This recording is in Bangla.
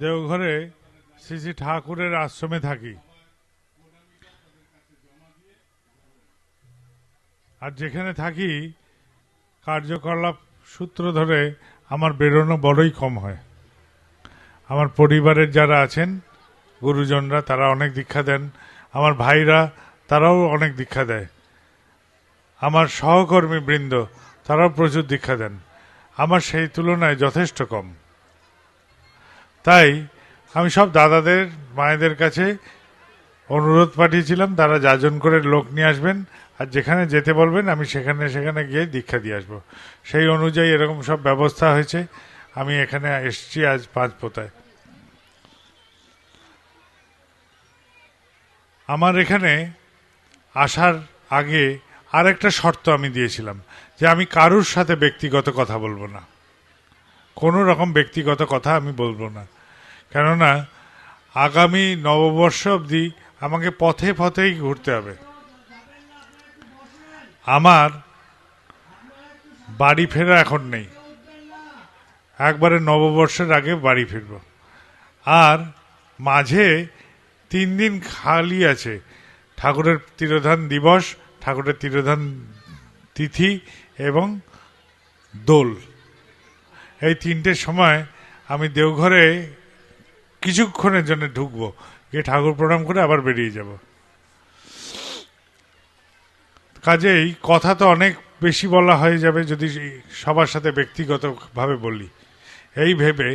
দেওঘরে শ্রী শ্রী ঠাকুরের আশ্রমে থাকি। আর যেখানে থাকি, কার্যকলাপ সূত্র ধরে আমার বেরোনো বড়ই কম হয়। আমার পরিবারের যারা আছেন, গুরুজনরা তারা অনেক দীক্ষা দেন। আমার ভাইরা তারাও অনেক দীক্ষা দেয়। আমার সহকর্মী বৃন্দ তারাও প্রচুর দীক্ষা দেন। আমার সেই তুলনায় যথেষ্ট কম। তাই আমি সব দাদাদের, মায়েদের কাছে অনুরোধ পাঠিয়েছিলাম, তারা যাজন করে লোক নিয়ে আসবেন, আর যেখানে যেতে বলবেন, আমি সেখানে সেখানে গিয়ে দীক্ষা দিয়ে আসব। সেই অনুযায়ী এরকম সব ব্যবস্থা হয়েছে, আমি এখানে এসছি আজ পাঁচ পোতায়। আমার এখানে আসার আগে আরেকটা শর্ত আমি দিয়েছিলাম, যে আমি কারুর সাথে ব্যক্তিগত কথা বলব না। কোনো রকম ব্যক্তিগত কথা আমি বলব না। কেননা, আগামী নববর্ষ অবধি আমাকে পথে পথেই ঘুরতে হবে। আমার বাড়ি ফেরা এখন নেই। একবারে নববর্ষের আগে বাড়ি ফিরব। আর মাঝে তিন দিন খালি আছে। ঠাকুরের তিরোধান দিবস, ঠাকুরের তিরোধান তিথি এবং দোল। এই তিনটের সময় আমি দেওঘরে কিছুক্ষণের জন্য ঢুকবো। গিয়ে ঠাকুর প্রণাম করে আবার বেরিয়ে যাব। কাজেই কথা তো অনেক বেশি বলা হয়ে যাবে যদি সবার সাথে ব্যক্তিগতভাবে বলি। এই ভেবে